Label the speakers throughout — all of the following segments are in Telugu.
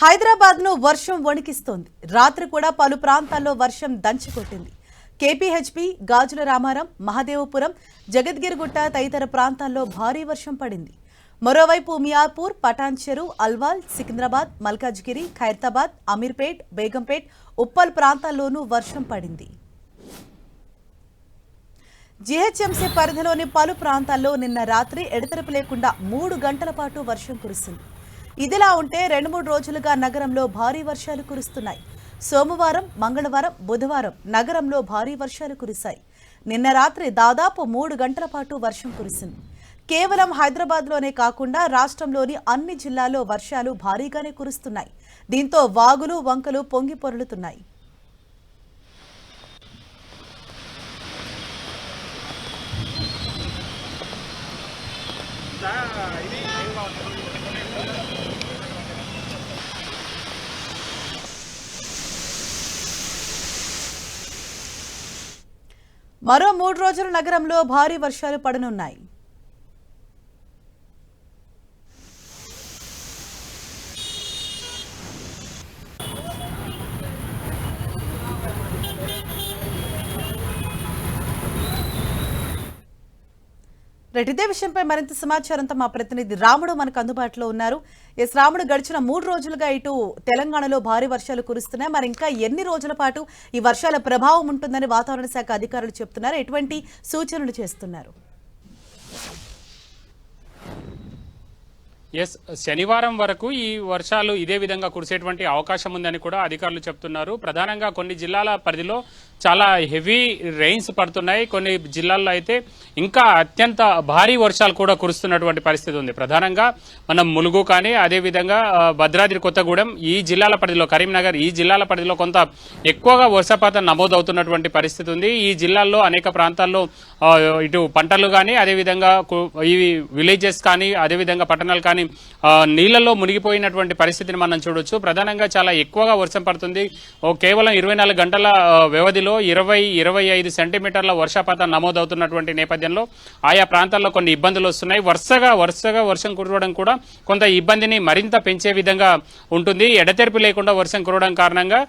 Speaker 1: హైదరాబాద్ ను వర్షం వణికిస్తోంది రాత్రి కూడా పలు ప్రాంతాల్లో వర్షం దంచికొట్టింది కేపీహెచ్పి గాజుల రామారం మహదేవపురం జగద్గిరిగుట్ట తదితర ప్రాంతాల్లో భారీ వర్షం పడింది మరోవైపు మియాపూర్ పటాన్చెరు అల్వాల్ సికింద్రాబాద్ మల్కాజ్గిరి ఖైరతాబాద్ అమీర్పేట్ బేగంపేట్ ఉప్పల్ ప్రాంతాల్లోనూ వర్షం పడింది జీహెచ్ఎంసీ పరిధిలోని పలు ప్రాంతాల్లో నిన్న రాత్రి ఎడతెరపు లేకుండా మూడు గంటల పాటు వర్షం కురిసింది ఇదిలా ఉంటే రెండు మూడు రోజులుగా నగరంలో భారీ వర్షాలు కురుస్తున్నాయి సోమవారం మంగళవారం బుధవారం నగరంలో భారీ వర్షాలు కురిశాయి నిన్న రాత్రి దాదాపు మూడు గంటల పాటు వర్షం కురిసింది కేవలం హైదరాబాద్లోనే కాకుండా రాష్ట్రంలోని అన్ని జిల్లాల్లో వర్షాలు భారీగానే కురుస్తున్నాయి దీంతో వాగులు వంకలు పొంగి పొరలుతున్నాయి మరో మూడు రోజులు నగరంలో భారీ వర్షాలు పడనున్నాయి రైట్ ఇదే విషయంపై మరింత సమాచారంతో మా ప్రతినిధి రాముడు మనకు అందుబాటులో ఉన్నారు ఎస్ రాముడు గడిచిన మూడు రోజులుగా ఇటు తెలంగాణలో భారీ వర్షాలు కురుస్తున్నాయి మరి ఇంకా ఎన్ని రోజుల పాటు ఈ వర్షాల ప్రభావం ఉంటుందని వాతావరణ శాఖ అధికారులు చెప్తున్నారు ఎటువంటి సూచనలు చేస్తున్నారు
Speaker 2: ఎస్ శనివారం వరకు ఈ వర్షాలు ఇదే విధంగా కురిసేటువంటి అవకాశం ఉందని కూడా అధికారులు చెప్తున్నారు ప్రధానంగా కొన్ని జిల్లాల పరిధిలో చాలా హెవీ రెయిన్స్ పడుతున్నాయి కొన్ని జిల్లాల్లో అయితే ఇంకా అత్యంత భారీ వర్షాలు కూడా కురుస్తున్నటువంటి పరిస్థితి ఉంది ప్రధానంగా మనం ములుగు కానీ అదేవిధంగా భద్రాద్రి కొత్తగూడెం ఈ జిల్లాల పరిధిలో కరీంనగర్ ఈ జిల్లాల పరిధిలో కొంత ఎక్కువగా వర్షపాతం నమోదవుతున్నటువంటి పరిస్థితి ఉంది ఈ జిల్లాల్లో అనేక ప్రాంతాల్లో ఇటు పంటలు కానీ అదేవిధంగా ఈ విలేజెస్ కానీ అదేవిధంగా పట్టణాలు కానీ నీళ్లలో మునిగిపోయినటువంటి పరిస్థితిని మనం చూడొచ్చు ప్రధానంగా చాలా ఎక్కువగా వర్షం పడుతుంది కేవలం ఇరవై గంటల వ్యవధిలో ఇరవై ఇరవై ఐదు సెంటీమీటర్ల వర్షపాతం నమోదవుతున్నటువంటి నేపథ్యంలో ఆయా ప్రాంతాల్లో కొన్ని ఇబ్బందులు వస్తున్నాయి వరుసగా వరుసగా వర్షం కురవడం కూడా కొంత ఇబ్బందిని మరింత పెంచే విధంగా ఉంటుంది ఎడతెరిపి లేకుండా వర్షం కురవడం కారణంగా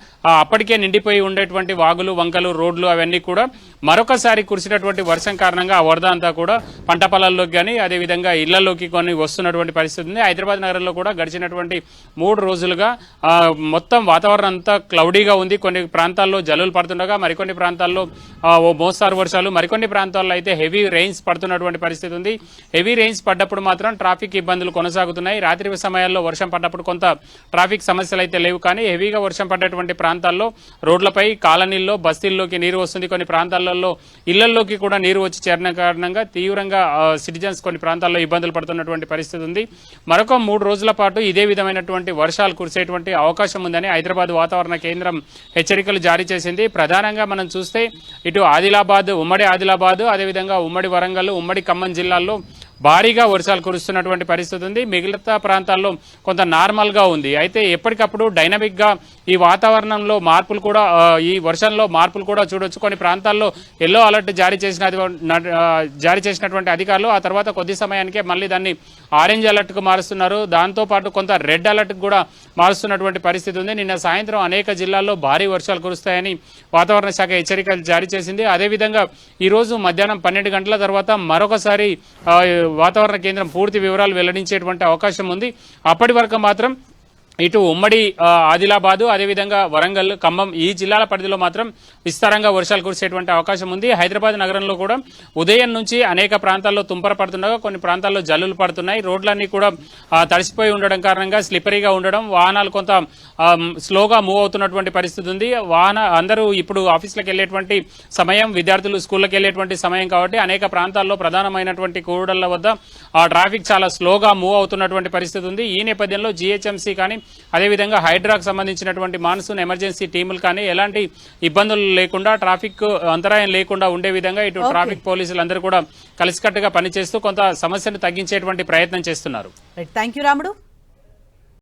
Speaker 2: అప్పటికే నిండిపోయి ఉండేటువంటి వాగులు వంకలు రోడ్లు అవన్నీ కూడా మరొకసారి కురిసినటువంటి వర్షం కారణంగా ఆ వరద అంతా కూడా పంట పొలాల్లోకి కానీ అదేవిధంగా ఇళ్లలోకి కొన్ని వస్తున్నటువంటి పరిస్థితి జరుగుతుంది హైదరాబాద్ నగరంలో కూడా గడిచినటువంటి మూడు రోజులుగా మొత్తం వాతావరణం అంతా క్లౌడీగా ఉంది కొన్ని ప్రాంతాల్లో జలులు పడుతుండగా మరికొన్ని ప్రాంతాల్లో ఓ మోస్తారు వర్షాలు మరికొన్ని ప్రాంతాల్లో అయితే హెవీ రెయిన్స్ పడుతున్నటువంటి పరిస్థితి ఉంది హెవీ రెయిన్స్ పడ్డప్పుడు మాత్రం ట్రాఫిక్ ఇబ్బందులు కొనసాగుతున్నాయి రాత్రి సమయాల్లో వర్షం పడ్డప్పుడు కొంత ట్రాఫిక్ సమస్యలు అయితే లేవు కానీ హెవీగా వర్షం పడ్డటువంటి ప్రాంతాల్లో రోడ్లపై కాలనీల్లో బస్తీల్లోకి నీరు వస్తుంది కొన్ని ప్రాంతాలలో ఇళ్లలోకి కూడా నీరు వచ్చి చేరిన కారణంగా తీవ్రంగా సిటిజన్స్ కొన్ని ప్రాంతాల్లో ఇబ్బందులు పడుతున్నటువంటి పరిస్థితి ఉంది మరొక మూడు రోజుల పాటు ఇదే విధమైనటువంటి వర్షాలు కురిసేటువంటి అవకాశం ఉందని హైదరాబాద్ వాతావరణ కేంద్రం హెచ్చరికలు జారీ చేసింది ప్రధానంగా మనం చూస్తే ఇటు ఆదిలాబాద్ ఉమ్మడి ఆదిలాబాద్ అదేవిధంగా ఉమ్మడి వరంగల్ ఉమ్మడి ఖమ్మం జిల్లాల్లో భారీగా వర్షాలు కురుస్తున్నటువంటి పరిస్థితి ఉంది మిగతా ప్రాంతాల్లో కొంత నార్మల్గా ఉంది అయితే ఎప్పటికప్పుడు డైనమిక్గా ఈ వాతావరణంలో మార్పులు కూడా ఈ వర్షంలో మార్పులు కూడా చూడొచ్చు కొన్ని ప్రాంతాల్లో ఎల్లో అలర్ట్ జారీ చేసిన జారీ చేసినటువంటి అధికారులు ఆ తర్వాత కొద్ది సమయానికే మళ్ళీ దాన్ని ఆరెంజ్ అలర్ట్కు మారుస్తున్నారు దాంతోపాటు కొంత రెడ్ అలర్ట్ కూడా మారుస్తున్నటువంటి పరిస్థితి ఉంది నిన్న సాయంత్రం అనేక జిల్లాల్లో భారీ వర్షాలు కురుస్తాయని వాతావరణ శాఖ హెచ్చరికలు జారీ చేసింది అదేవిధంగా ఈరోజు మధ్యాహ్నం పన్నెండు గంటల తర్వాత మరొకసారి వాతావరణ కేంద్రం పూర్తి వివరాలు వెల్లడించేటువంటి అవకాశం ఉంది అప్పటి వరకు మాత్రం ఇటు ఉమ్మడి ఆదిలాబాదు అదేవిధంగా వరంగల్ ఖమ్మం ఈ జిల్లాల పరిధిలో మాత్రం విస్తారంగా వర్షాలు కురిసేటువంటి అవకాశం ఉంది హైదరాబాద్ నగరంలో కూడా ఉదయం నుంచి అనేక ప్రాంతాల్లో తుంపర పడుతుండగా కొన్ని ప్రాంతాల్లో జల్లులు పడుతున్నాయి రోడ్లన్నీ కూడా తడిసిపోయి ఉండడం కారణంగా స్లిపరీగా ఉండడం వాహనాలు కొంత స్లోగా మూవ్ అవుతున్నటువంటి పరిస్థితి ఉంది వాహన అందరూ ఇప్పుడు ఆఫీసులకు వెళ్లేటువంటి సమయం విద్యార్థులు స్కూళ్ళకి వెళ్లేటువంటి సమయం కాబట్టి అనేక ప్రాంతాల్లో ప్రధానమైనటువంటి కూడళ్ల వద్ద ఆ ట్రాఫిక్ చాలా స్లోగా మూవ్ అవుతున్నటువంటి పరిస్థితి ఉంది ఈ నేపథ్యంలో జీహెచ్ఎంసీ కానీ అదేవిధంగా హైడ్రాకు సంబంధించినటువంటి మాన్సూన్ ఎమర్జెన్సీ టీములు కానీ ఎలాంటి ఇబ్బందులు లేకుండా ట్రాఫిక్ అంతరాయం లేకుండా ఉండే విధంగా ఇటు ట్రాఫిక్ పోలీసులందరూ కూడా కలిసికట్టుగా పనిచేస్తూ కొంత సమస్యను తగ్గించేటువంటి ప్రయత్నం చేస్తున్నారు
Speaker 1: రాముడు